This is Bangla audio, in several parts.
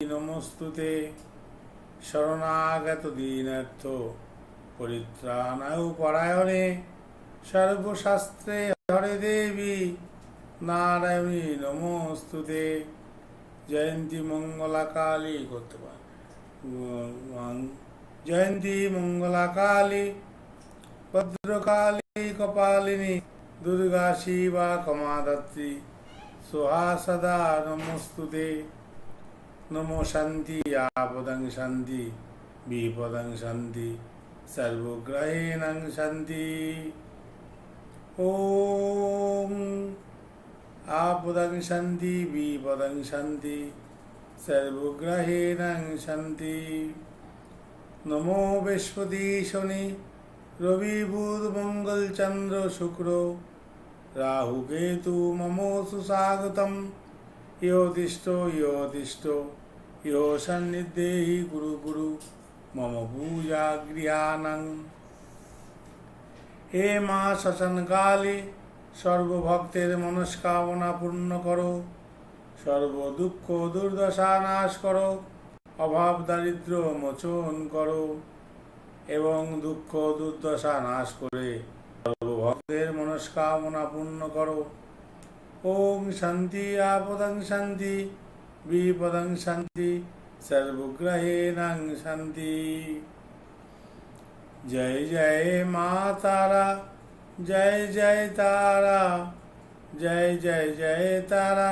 নমস্তুতে শরণাগত দীনার্থ পরিত্রাণায় পরায়ণে সর্বশাস্ত্রে হরে দেবী নারায়ণী নমস্তুতে জয়ন্তী মঙ্গলা কালী করতে পার জয়ন্তী মঙ্গলা কালী ভদ্রকালী কপালিনী দুর্গা শিবা কমাদাত্রী সোহা সদা নমস্তুতে নমো শান্তি আপদং শান্তি বিপদং শান্তি সর্বগ্রহেণং শান্তি ওম আপদং শান্তি বিপদং শান্তি সর্বগ্রহেণং শান্তি নমো বৃহস্পতি শনি রবি বুধ মঙ্গল চন্দ্র শুক্র রাহু কেতু মমো সুস্বাগতম ইয়োদিষ্ট ইয়োদিষ্ট সন্নিধেহি গুরু গুরু মম পূজা গৃহানং হে মা শ্মশানকালে সর্বভক্তের মনস্কামনা পূর্ণ করো সর্ব দুঃখ দুর্দশা নাশ করো অভাব দারিদ্র মোচন করো এবং দুঃখ দুর্দশা নাশ করে সর্বভক্তের মনস্কামনা পূর্ণ করো ওম শান্তি আপদং শান্তি বিপদং শান্তি সর্বগ্রহেণং শান্তি জয় জয় মা তারা জয় জয় তারা জয় জয় জয় তারা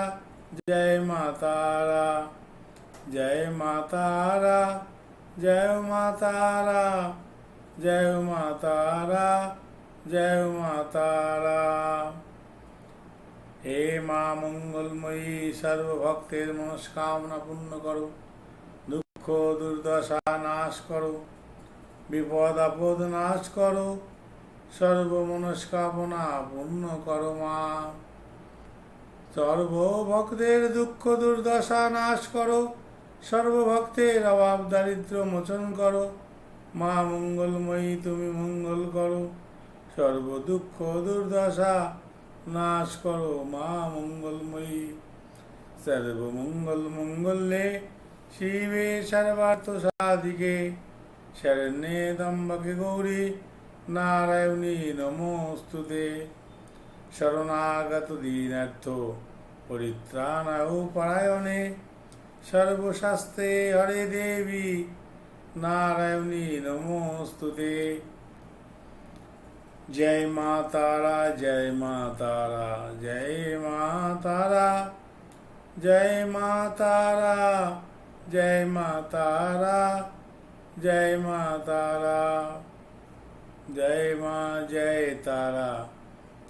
জয় মা তারা জয় মা তারা জয় মা তারা জয় মা তারা জয় মা তারা হে মা মঙ্গলময়ী, সর্বভক্তের মনস্কামনা পূর্ণ করো। দুঃখ, দুর্দশা নাশ করো। বিপদ, আপদ নাশ করো। সর্বমনস্কামনা পূর্ণ করো মা। সর্বভক্তের দুঃখ, দুর্দশা নাশ করো। সর্বভক্তের অভাব দারিদ্র মোচন করো। মা মঙ্গলময়ী, তুমি মঙ্গল করো। সর্ব দুঃখ দুর্দশা নাশ করো, মা মঙ্গলময়ী। সর্বমঙ্গল মঙ্গলে শিবে, সর্বার্থ সাধিকে। শরণ্যে দম্বকে গৌরী, নারায়ণী নমস্তুতে। শরণাগত দীনার্থ পরিত্রাণায় সর্বশাস্ত্রে হরে দেবী, নারায়ণী নমস্তুতে। जय माँ तारा जय माँ तारा जय माँ तारा जय माँ तारा जय माँ तारा जय माँ तारा जय माँ, जय तारा,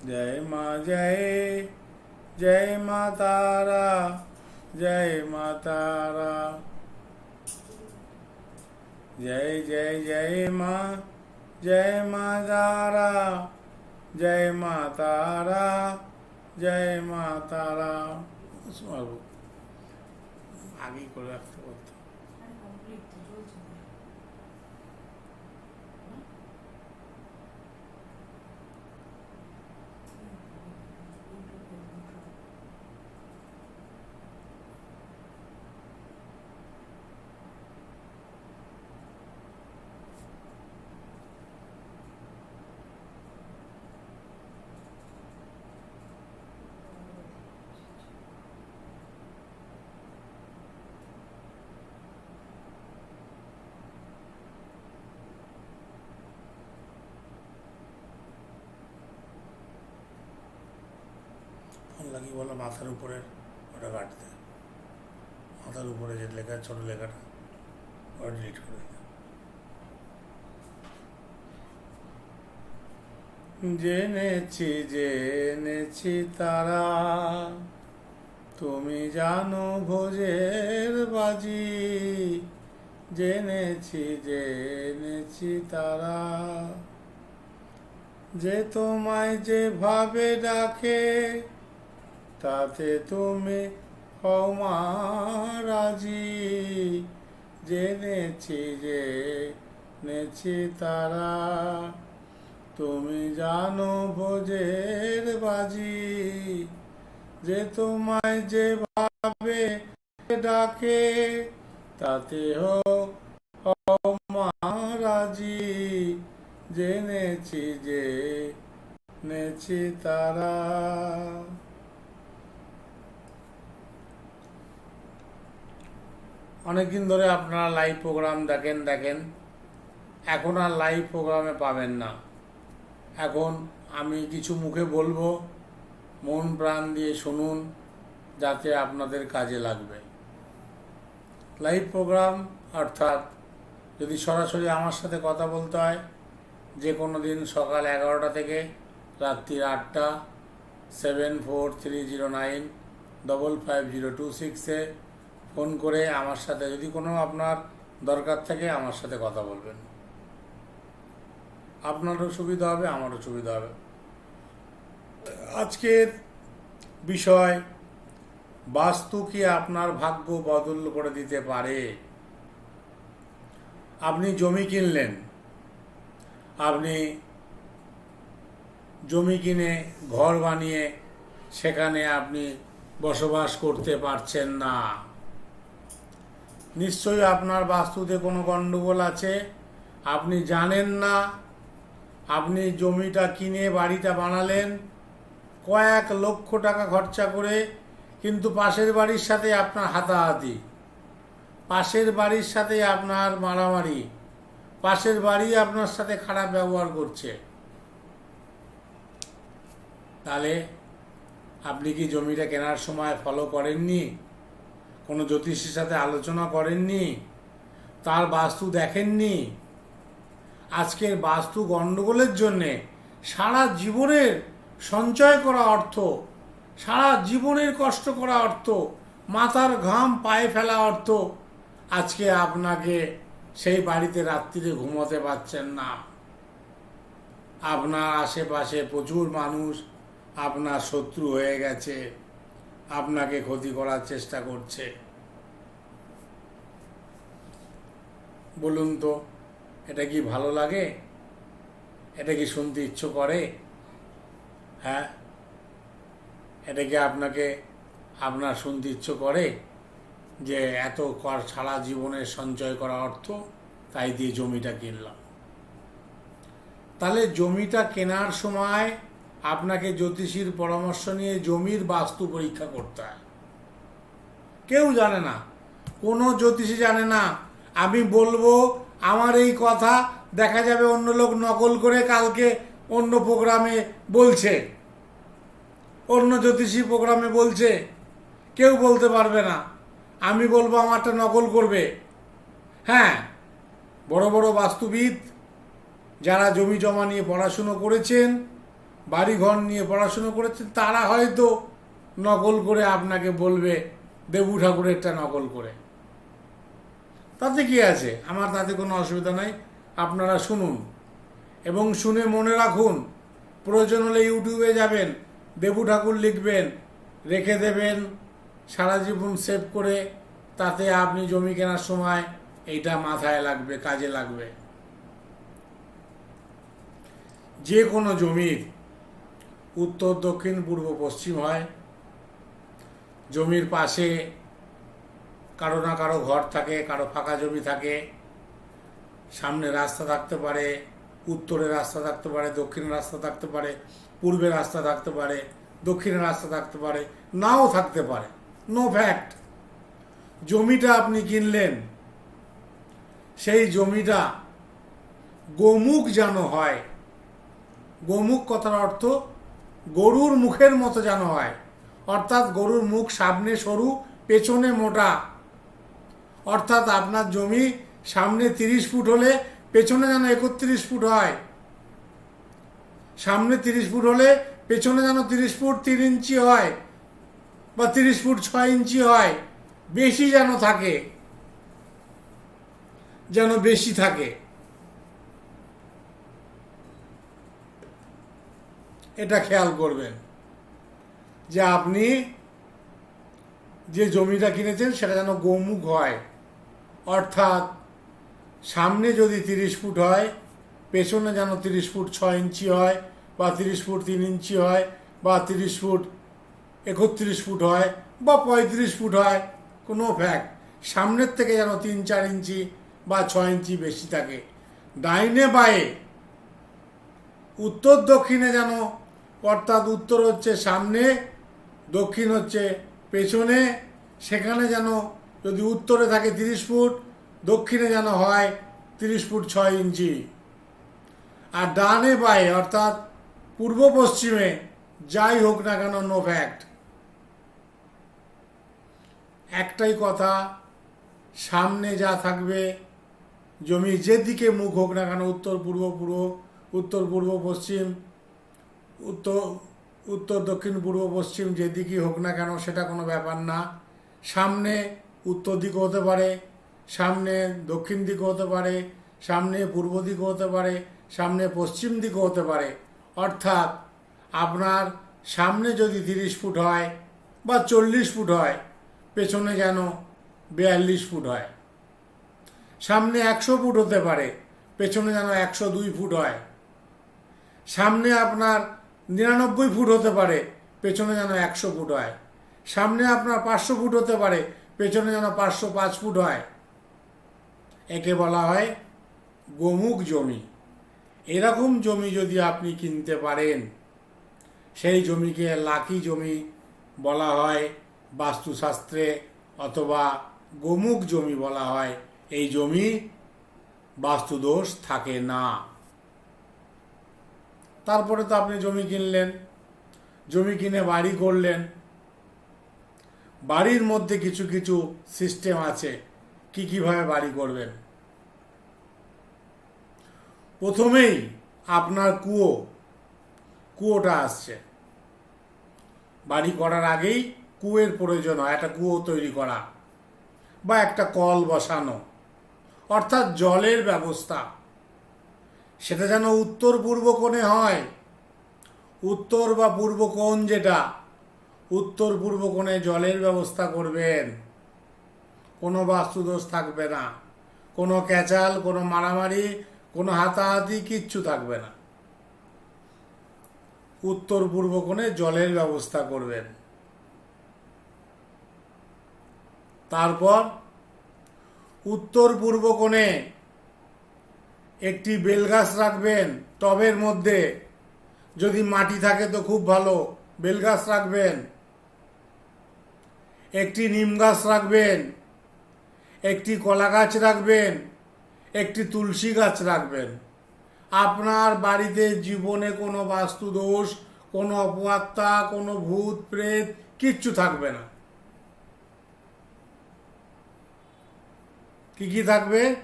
जय माँ, जय जय माँ तारा जय माँ तारा जय जय जय माँ जय माँ तारा जय माँ तारा जय माँ तारा आगे को रखते লাগিয়ে বলল মাথার উপরে ওটা কাটতে মাথার উপরে যে লেখা, ছোট লেখাটা, ওটা ডিলিট করে জেনেছি জেনেছি তারা, তুমি জানো ভোজের বাজি। জেনেছি জেনেছি তারা, যে তোমায় যেভাবে ডাকে তাতে তুমি রাজি জেনেছি যে নেছি তারা। তুমি জানো ভোজের বাজি। যে তোমায় যেভাবে ডাকে, তাতে মহারাজি। জেনেছি যে নেছি তারা। অনেকদিন ধরে আপনারা লাইভ প্রোগ্রাম দেখেন দেখেন। এখন আর লাইভ প্রোগ্রামে পাবেন না। এখন আমি কিছু মুখে বলব, মন প্রাণ দিয়ে শুনুন, যাতে আপনাদের কাজে লাগবে। লাইভ প্রোগ্রাম অর্থাৎ যদি সরাসরি আমার সাথে কথা বলতে হয়, যে কোনো দিন সকাল এগারোটা থেকে রাত্রির আটটা seven four three zero nine double five zero two সিক্সে ফোন করে আমার সাথে, যদি কোনো আপনার দরকার থাকে আমার সাথে কথা বলবেন। আপনারও সুবিধা হবে, আমারও সুবিধা হবে। আজকের বিষয়, বাস্তু কি আপনার ভাগ্য বদল করে দিতে পারে? আপনি জমি কিনলেন, আপনি জমি কিনে ঘর বানিয়ে সেখানে আপনি বসবাস করতে পারছেন না। নিশ্চয়ই আপনার বাস্তুতে কোনো গণ্ডগোল আছে। আপনি জানেন না। আপনি জমিটা কিনে বাড়িটা বানালেন। কয়েক লক্ষ টাকা খরচা করে কিন্তু পাশের বাড়ির সাথে আপনার হাতাহাতি। পাশের বাড়ির সাথে আপনার মারামারি। পাশের বাড়ি আপনার সাথে খারাপ ব্যবহার করছে। তাহলে আপনি কি জমিটা কেনার সময় ফলো করেননি? কোনো জ্যোতিষীর সাথে আলোচনা করেননি, তার বাস্তু দেখেননি। আজকের বাস্তু গণ্ডগোলের জন্যে সারা জীবনের সঞ্চয় করা অর্থ, সারা জীবনের কষ্ট করা অর্থ, মাথার ঘাম পায়ে ফেলা অর্থ আজকে আপনাকে সেই বাড়িতে রাত্রিরে ঘুমোতে পারছেন না। আপনার আশেপাশে প্রচুর মানুষ, আপনার শত্রু হয়ে গেছে। আপনাকে ক্ষতি করার চেষ্টা করছে। বলুন তো, এটা কি ভালো লাগে? এটা কি শুনতে ইচ্ছে করে? হ্যাঁ? এটা কি আপনাকে, আপনার শুনতে ইচ্ছে করে যে এত কর, সারা জীবনের সঞ্চয় করা অর্থ, তাই দিয়ে জমিটা কিনলাম? তাহলে জমিটা কেনার সময় আপনাকে জ্যোতিষীর পরামর্শ নিয়ে জমির বাস্তু পরীক্ষা করতে হয়। কেউ জানে না। কোনো জ্যোতিষী জানে না। আমি বলব, আমার এই কথা দেখা যাবে অন্য লোক নকল করে কালকে অন্য প্রোগ্রামে বলছে। অন্য জ্যোতিষী প্রোগ্রামে বলছে। কেউ বলতে পারবে না। আমি বলব, আমারটা নকল করবে। হ্যাঁ বড় বড় বাস্তুবিদ যারা জমি জমা নিয়ে পড়াশুনো করেছেন বাড়িঘর নিয়ে পড়াশুনো করেছেন, তারা হয়তো নকল করে আপনাকে বলবে, দেবু ঠাকুরেরটা নকল করে। তাতে কি আছে? আমার তাতে কোনো অসুবিধা নাই। আপনারা শুনুন। এবং শুনে মনে রাখুন, প্রয়োজন হলে ইউটিউবে যাবেন, দেবু ঠাকুর লিখবেন, রেখে দেবেন, সারা জীবন সেভ করে, তাতে আপনি জমি কেনার সময় এইটা মাথায় লাগবে, কাজে লাগবে। যে কোনো জমির উত্তর, দক্ষিণ, পূর্ব, পশ্চিম হয়। জমির পাশে কারও না কারও ঘর থাকে, কারও ফাঁকা জমি থাকে। সামনে রাস্তা থাকতে পারে, উত্তরে রাস্তা থাকতে পারে, দক্ষিণে রাস্তা থাকতে পারে, পূর্বে রাস্তা থাকতে পারে, দক্ষিণে রাস্তা থাকতে পারে, নাও থাকতে পারে। নো ফ্যাক্ট জমিটা আপনি কিনলেন, সেই জমিটা গোমুখ যেন হয়। গোমুখ কথার অর্থ গরুর মুখের মতো যেন হয়। অর্থাৎ গরুর মুখ সামনে সরু, পেছনে মোটা। অর্থাৎ আপনার জমি সামনে তিরিশ ফুট হলে পেছনে যেন একত্রিশ ফুট হয়। সামনে তিরিশ ফুট হলে পেছনে যেন তিরিশ ফুট তিন ইঞ্চি হয় বা তিরিশ ফুট ছয় ইঞ্চি হয়। বেশি যেন থাকে, যেন বেশি থাকে। এটা খেয়াল করবেন যে আপনি যে জমিটা কিনেছেন সেটা যেন গোমুখ হয়। অর্থাৎ সামনে যদি তিরিশ ফুট হয়, পেছনে যেন তিরিশ ফুট ছ ইঞ্চি হয় বা তিরিশ ফুট তিন ইঞ্চি হয় বা তিরিশ ফুট একত্রিশ ফুট হয় বা পঁয়ত্রিশ ফুট হয়, কোনো ফ্যাক্ট সামনের থেকে যেন তিন চার ইঞ্চি বা ছয় ইঞ্চি বেশি থাকে। ডাইনে বায়ে, উত্তর দক্ষিণে যেন অর্থাৎ উত্তর হচ্ছে সামনে, দক্ষিণ হচ্ছে পেছনে। সেখানে যেন যদি উত্তরে থাকে তিরিশ ফুট, দক্ষিণে যেন হয় তিরিশ ফুট ছয় ইঞ্চি। আর ডানে বায়ে অর্থাৎ পূর্ব পশ্চিমে, যাই হোক না কেন নো ফ্যাক্ট একটাই কথা, সামনে যা থাকবে, জমি যেদিকে মুখ হোক না কেন, উত্তর পূর্ব পূর্ব, উত্তর পূর্ব, পশ্চিম উত্তর উত্তর, দক্ষিণ, পূর্ব, পশ্চিম যেদিকেই হোক না কেন, সেটা কোনো ব্যাপার না। সামনে উত্তর দিকও হতে পারে, সামনে দক্ষিণ দিকও হতে পারে, সামনে পূর্ব দিকও হতে পারে, সামনে পশ্চিম দিকও হতে পারে। অর্থাৎ আপনার সামনে যদি তিরিশ ফুট হয় বা চল্লিশ ফুট হয়, পেছনে যেন বিয়াল্লিশ ফুট হয়। সামনে একশো ফুট হতে পারে, পেছনে যেন একশো দুই ফুট হয়। সামনে আপনার নিরানব্বই ফুট হতে পারে, পেছনে যেন একশো ফুট হয়। সামনে আপনার পাঁচশো ফুট হতে পারে, পেছনে যেন পাঁচশো পাঁচ ফুট হয়। একে বলা হয় গোমুখ জমি। এরকম জমি যদি আপনি কিনতে পারেন, সেই জমিকে লাকি জমি বলা হয়, বাস্তুশাস্ত্রে অথবা গোমুখ জমি বলা হয়। এই জমি বাস্তুদোষ থাকে না। তারপরে তো আপনি জমি কিনলেন, জমি কিনে বাড়ি করলেন। বাড়ির মধ্যে কিছু কিছু সিস্টেম আছে, কি, কীভাবে বাড়ি করবেন? প্রথমেই আপনার কুয়ো, কুয়োটা আসছে। বাড়ি করার আগেই কুয়োর প্রয়োজন হয়, একটা কুয়ো তৈরি করা বা একটা কল বসানো। অর্থাৎ জলের ব্যবস্থা। সেটা যেন উত্তর পূর্ব কোণে হয়। উত্তর বা পূর্ব কোণ যেটা, উত্তর পূর্ব কোণে জলের ব্যবস্থা করবেন। কোনো বাস্তুদোষ থাকবে না। কোনো ক্যাচাল, কোনো মারামারি, কোনো হাতাহাতি কিচ্ছু থাকবে না। উত্তর পূর্ব কোণে জলের ব্যবস্থা করবেন। তারপর উত্তর পূর্ব কোণে একটি বেলগাছ রাখবেন টবের মধ্যে। যদি মাটি থাকে তো খুব ভালো বেলগাছ রাখবেন। একটি নিম গাছ রাখবেন। একটি কলা গাছ রাখবেন। একটি তুলসী গাছ রাখবেন। আপনার বাড়িতে জীবনে কোনো বাস্তুদোষ কোনো অপআত্মা কোনো ভূত, প্রেত কিচ্ছু থাকবে না। কি কি থাকবে?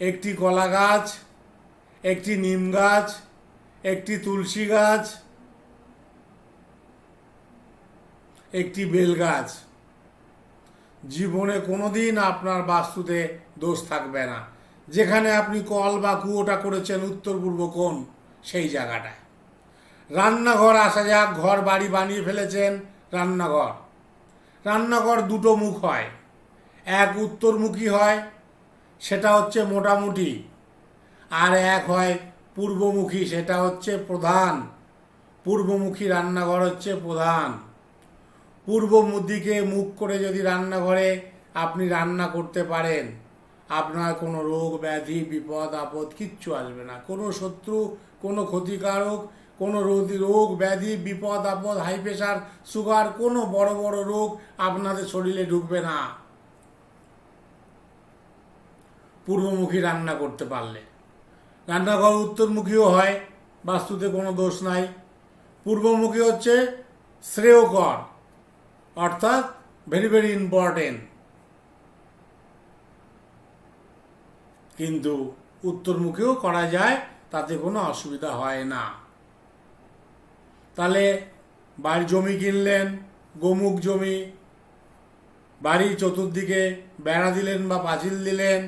একটি কলা গাছ, একটি নিম গাছ, একটি তুলসী গাছ, একটি বেল গাছ। জীবনে কোনোদিন আপনার বাস্তুতে দোষ থাকবে না। যেখানে আপনি কল বা কুয়োটা করেছেন উত্তর পূর্ব কোণ, সেই জায়গাটায়। রান্নাঘর আসা যাক, ঘর বাড়ি বানিয়ে ফেলেছেন রান্নাঘর। রান্নাঘর দুটো মুখ হয়। এক উত্তরমুখী হয় সেটা হচ্ছে মোটামুটি। আর এক হয় পূর্বমুখী, সেটা হচ্ছে প্রধান। পূর্বমুখী রান্নাঘর হচ্ছে প্রধান। পূর্ব দিকে মুখ করে যদি রান্নাঘরে আপনি রান্না করতে পারেন, আপনার কোনো রোগ, ব্যাধি, বিপদ, আপদ কিচ্ছু আসবে না। কোনো শত্রু, কোনো ক্ষতিকারক, কোনো রোগ- রোগ, ব্যাধি, বিপদ, আপদ, হাই প্রেশার সুগার, কোনো বড় বড় রোগ আপনাদের শরীরে ঢুকবে না। পূর্বমুখী রান্না করতে পারলে। রান্নাঘর উত্তরমুখীও হয়, বাস্তুতে কোনো দোষ নাই। পূর্বমুখী হচ্ছে শ্রেয়কর অর্থাৎ ভেরি ভেরি ইম্পর্টেন্ট কিন্তু উত্তরমুখীও করা যায়, তাতে কোনো অসুবিধা হয় না। তাহলে বাড়ি জমি কিনলেন, গোমুখ জমি, বাড়ির চতুর্দিকে বেড়া দিলেন বা পাঁচিল দিলেন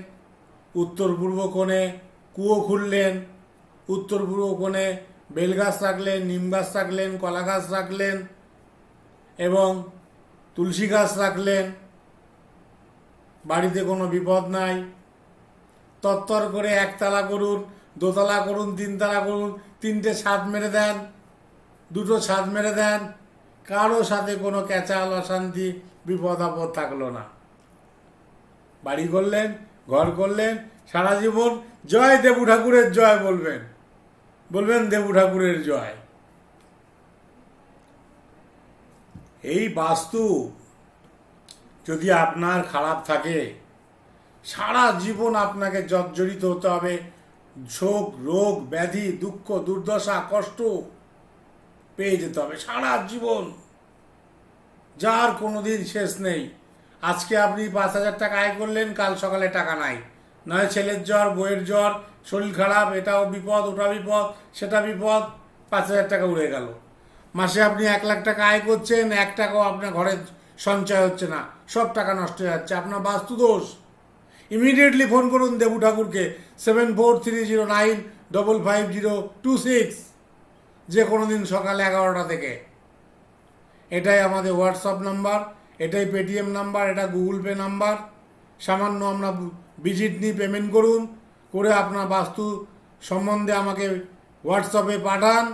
উত্তর পূর্ব কোণে কুয়ো খুললেন, উত্তর পূর্ব কোণে বেলগাছ রাখলেন, নিম গাছ রাখলেন, কলা গাছ রাখলেন এবং তুলসী গাছ রাখলেন। বাড়িতে কোনো বিপদ নাই। তত্তর করে একতলা করুন, দোতলা করুন, তিনতলা করুন, তিনটে ছাদ মেরে দেন, দুটো ছাদ মেরে দেন। কারও সাথে কোনো ক্যাচাল অশান্তি বিপদ আপদ থাকল না। বাড়ি করলেন ঘর করলেন, সারা জীবন জয় দেবু ঠাকুরের জয় বলবেন। বলবেন দেবু ঠাকুরের জয়। এই বাস্তু যদি আপনার খারাপ থাকে, সারা জীবন আপনাকে জর্জরিত হতে হবে। শোক রোগ, ব্যাধি, দুঃখ, দুর্দশা, কষ্ট পেয়ে যেতে হবে সারা জীবন। যার কোনোদিন শেষ নেই। আজকে আপনি পাঁচ হাজার টাকা আয় করলেন, কাল সকালে টাকা নাই। নয়, ছেলের জ্বর বইয়ের জ্বর, শরীর খারাপ, এটাও বিপদ ওটা বিপদ, সেটা বিপদ, পাঁচ হাজার টাকা উড়ে গেল। মাসে আপনি এক লাখ টাকা আয় করছেন, এক টাকাও আপনার ঘরে সঞ্চয় হচ্ছে না, সব টাকা নষ্ট হয়ে যাচ্ছে, আপনার বাস্তু দোষ। ইমিডিয়েটলি ফোন করুন দেবু ঠাকুরকে seven four three zero nine double five zero two six যে কোনো দিন সকালে এগারোটা থেকে। এটাই আমাদের হোয়াটসঅ্যাপ নাম্বার এটাই পেটিএম নাম্বার এটা গুগল পে নাম্বার সামান্য আমরা ভিজিট নিয়ে পেমেন্ট করুন, করে আপনার বাস্তু সম্বন্ধে আমাকে হোয়াটসঅ্যাপে পাঠান,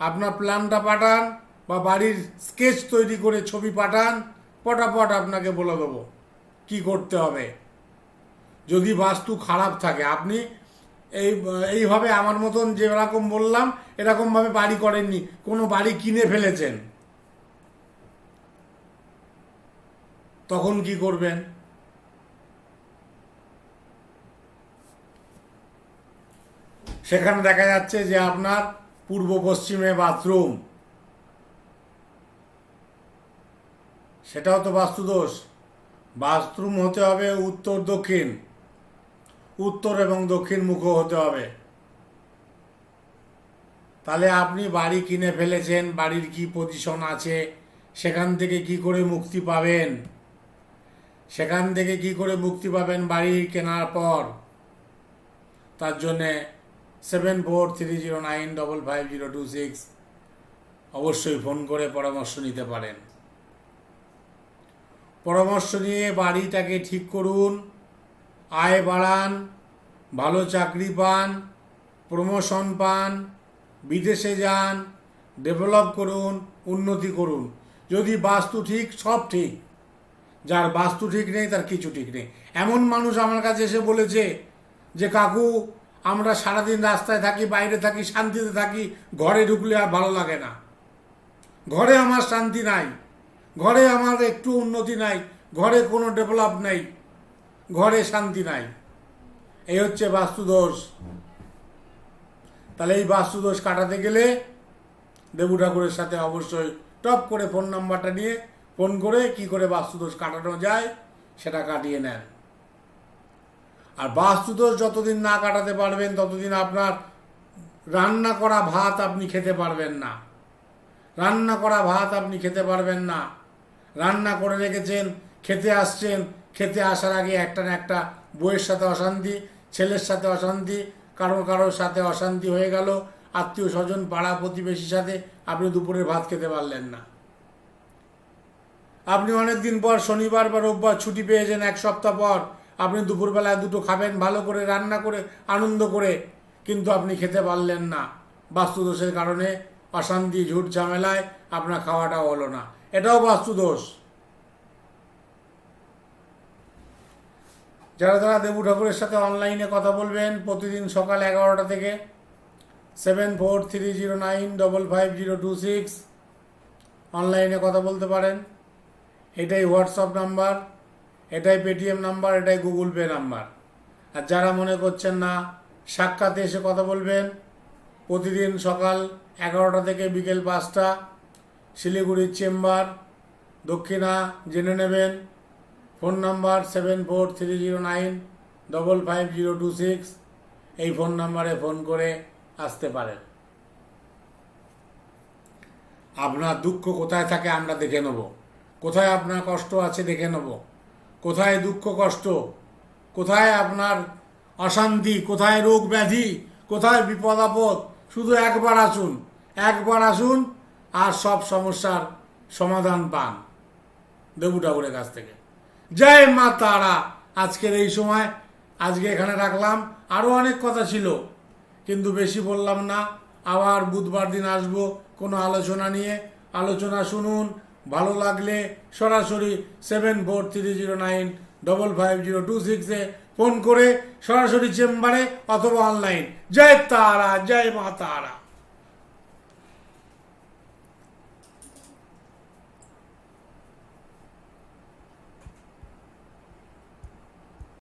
আপনার প্ল্যানটা পাঠান, বা বাড়ির স্কেচ তৈরি করে ছবি পাঠান, পটাপট আপনাকে বলে দেবো কী করতে হবে। যদি বাস্তু খারাপ থাকে, আপনি এই, এইভাবে আমার মতন যেরকম বললাম, এরকমভাবে বাড়ি করেননি, কোনো বাড়ি কিনে ফেলেছেন। তখন কি করবেন? সেখানে দেখা যাচ্ছে যে আপনার পূর্ব পশ্চিমে বাথরুম। সেটাও তো বাস্তুদোষ। বাথরুম হতে হবে উত্তর দক্ষিণ। উত্তর এবং দক্ষিণ মুখ হতে হবে। তাহলে আপনি বাড়ি কিনে ফেলেছেন, বাড়ির কি পজিশন আছে, সেখান থেকে কি করে মুক্তি পাবেন? সেখান থেকে কি করে মুক্তি পাবেন বাড়ি কেনার পর? তার জন্যে seven four three zero nine double five zero two six অবশ্যই ফোন করে পরামর্শ নিতে পারেন। পরামর্শ নিয়ে বাড়িটাকে ঠিক করুন, আয় বাড়ান, ভালো চাকরি পান প্রমোশন পান, বিদেশে যান ডেভেলপ করুন, উন্নতি করুন। যদি বাস্তু ঠিক, সব ঠিক। যার বাস্তু ঠিক নেই, তার কিছু ঠিক নেই। এমন মানুষ আমার কাছে এসে বলেছে যে, কাকু, আমরা সারাদিন রাস্তায় থাকি, বাইরে থাকি, শান্তিতে থাকি, ঘরে ঢুকলে আর ভালো লাগে না। ঘরে আমার শান্তি নাই, ঘরে আমার একটু উন্নতি নাই, ঘরে কোনো ডেভেলপ নেই, ঘরে শান্তি নাই। এই হচ্ছে বাস্তুদোষ। তাহলে এই বাস্তুদোষ কাটাতে গেলে দেবু ঠাকুরের সাথে অবশ্যই টপ করে ফোন নাম্বারটা নিয়ে ফোন করে কি করে বাস্তুদোষ কাটানো যায়, সেটা কাটিয়ে নেন। আর বাস্তুদোষ যতদিন না কাটাতে পারবেন, ততদিন আপনার রান্না করা ভাত আপনি খেতে পারবেন না। রান্না করা ভাত আপনি খেতে পারবেন না। রান্না করে রেখেছেন, খেতে আসছেন, খেতে আসার আগে একটা না একটা বইয়ের সাথে অশান্তি, ছেলের সাথে অশান্তি কারও কারোর সাথে অশান্তি হয়ে গেল, আত্মীয় স্বজন, পাড়া প্রতিবেশীর সাথে আপনি দুপুরের ভাত খেতে পারলেন না। আপনি অনেক দিন পর শনিবার বা রোববার ছুটি পেয়েছেন এক সপ্তাহ পর। আপনি দুপুরবেলায় দুটো খাবেন, ভালো করে রান্না করে, আনন্দ করে। কিন্তু আপনি খেতে পারলেন না। বাস্তুদোষের কারণে অশান্তি, ঝুট ঝামেলায় আপনার খাওয়াটাও হলো না। এটাও বাস্তুদোষ। যারা যারা দেবু ঠাকুরের সাথে অনলাইনে কথা বলবেন, প্রতিদিন সকাল এগারোটা থেকে seven four three zero nine double five zero two six অনলাইনে কথা বলতে পারেন। এটাই হোয়াটসঅ্যাপ নাম্বার এটাই পেটিএম নাম্বার এটাই গুগল পে নাম্বার আর যারা মনে করছেন না, সাক্ষাতে এসে কথা বলবেন, প্রতিদিন সকাল এগারোটা থেকে বিকেল পাঁচটা শিলিগুড়ির চেম্বার, দক্ষিণা জেনে নেবেন, phone number seven four three zero nine double five zero two six এই ফোন নাম্বারে ফোন করে আসতে পারেন। আপনার দুঃখ কোথায় থাকে আমরা দেখে নেব। কোথায় আপনার কষ্ট আছে দেখে নেব। কোথায় দুঃখ কষ্ট? কোথায় আপনার অশান্তি? কোথায় রোগ ব্যাধি? কোথায় বিপদ আপদ? শুধু একবার আসুন একবার আসুন, আর সব সমস্যার সমাধান পান। দেবু ঠাকুরের কাছ থেকে। জয় মা তারা। আজকের এই সময় আজকে এখানে রাখলাম। আরও অনেক কথা ছিল, কিন্তু বেশি বললাম না। আবার বুধবার দিন আসব কোনো আলোচনা নিয়ে। আলোচনা শুনুন ভালো লাগলে সরাসরি seven four three zero nine double five zero two সিক্সে ফোন করে সরাসরি চেম্বারে অথবা অনলাইন জয় তারা, জয় মা তারা।